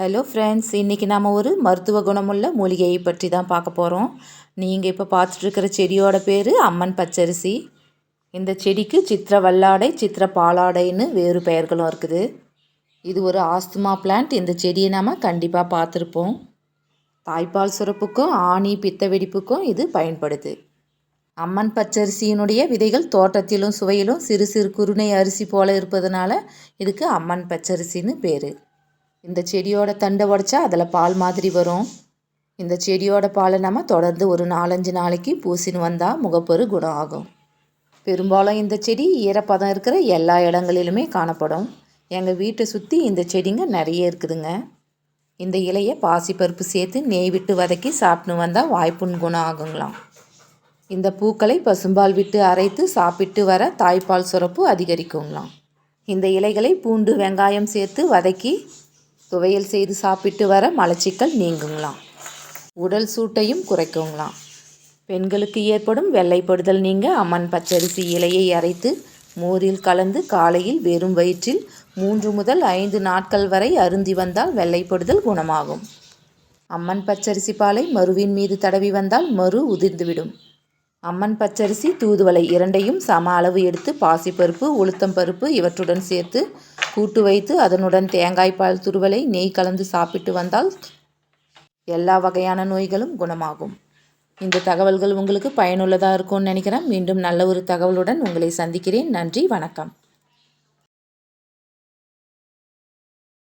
Hello friends இன்றைக்கி நாம் ஒரு மருத்துவ குணமுள்ள மூலிகையை பற்றி தான் பார்க்க போகிறோம் நீங்கள் இப்போ பார்த்துட்ருக்கிற செடியோட பேர் அம்மன் பச்சரிசி. இந்த செடிக்கு சித்திர வல்லாடை சித்திர பாலாடைன்னு வேறு பெயர்களும் இருக்குது. இது ஒரு ஆஸ்துமா பிளான்ட் இந்த செடியை நாம் கண்டிப்பாக பார்த்துருப்போம். தாய்ப்பால் சுரப்புக்கும் ஆணி பித்த வெடிப்புக்கும் இது பயன்படுது. அம்மன் பச்சரிசியினுடைய விதைகள் தோட்டத்திலும் சுவையிலும் சிறு சிறு குருணை அரிசி போல இருப்பதனால இதுக்கு அம்மன் பச்சரிசின்னு பேர். இந்த செடியோட தண்டை உடச்சா அதில் பால் மாதிரி வரும். இந்த செடியோட பாலை நம்ம தொடர்ந்து ஒரு நாலஞ்சு நாளைக்கு பூசின்னு வந்தால் முகப்பொரு குணம் ஆகும். பெரும்பாலும் இந்த செடி ஈரப்பதம் இருக்கிற எல்லா இடங்களிலுமே காணப்படும். எங்கள் வீட்டை சுற்றி இந்த செடிங்க நிறைய இருக்குதுங்க. இந்த இலையை பாசிப்பருப்பு சேர்த்து நெய் விட்டு வதக்கி சாப்பிட்டு வந்தால் வாய்ப்புண் குணம் ஆகுங்களாம். இந்த பூக்களை பசும்பால் விட்டு அரைத்து சாப்பிட்டு வர தாய்ப்பால் சுரப்பு அதிகரிக்குங்களாம். இந்த இலைகளை பூண்டு வெங்காயம் சேர்த்து வதக்கி துவையல் செய்து சாப்பிட்டு வர மலச்சிக்கல் நீங்குங்களாம். உடல் சூட்டையும் குறைக்குங்களாம். பெண்களுக்கு ஏற்படும் வெள்ளைப்படுதல் நீங்க அம்மன் பச்சரிசி இலையை அரைத்து மோரில் கலந்து காலையில் வெறும் வயிற்றில் மூன்று முதல் ஐந்து நாட்கள் வரை அருந்தி வந்தால் வெள்ளைப்படுதல் குணமாகும். அம்மன் பச்சரிசி பாலை மருவின் மீது தடவி வந்தால் மறு உதிர்ந்துவிடும். அம்மன் பச்சரிசி தூதுவளை இரண்டையும் சம அளவு எடுத்து பாசிப்பருப்பு உளுத்தம் பருப்பு இவற்றுடன் சேர்த்து கூட்டு வைத்து அதனுடன் தேங்காய் பால் துருவலை நெய் கலந்து சாப்பிட்டு வந்தால் எல்லா வகையான நோய்களும் குணமாகும். இந்த தகவல்கள் உங்களுக்கு பயனுள்ளதாக இருக்கும்னு நினைக்கிறேன். மீண்டும் நல்ல ஒரு தகவலுடன் உங்களை சந்திக்கிறேன். நன்றி வணக்கம்.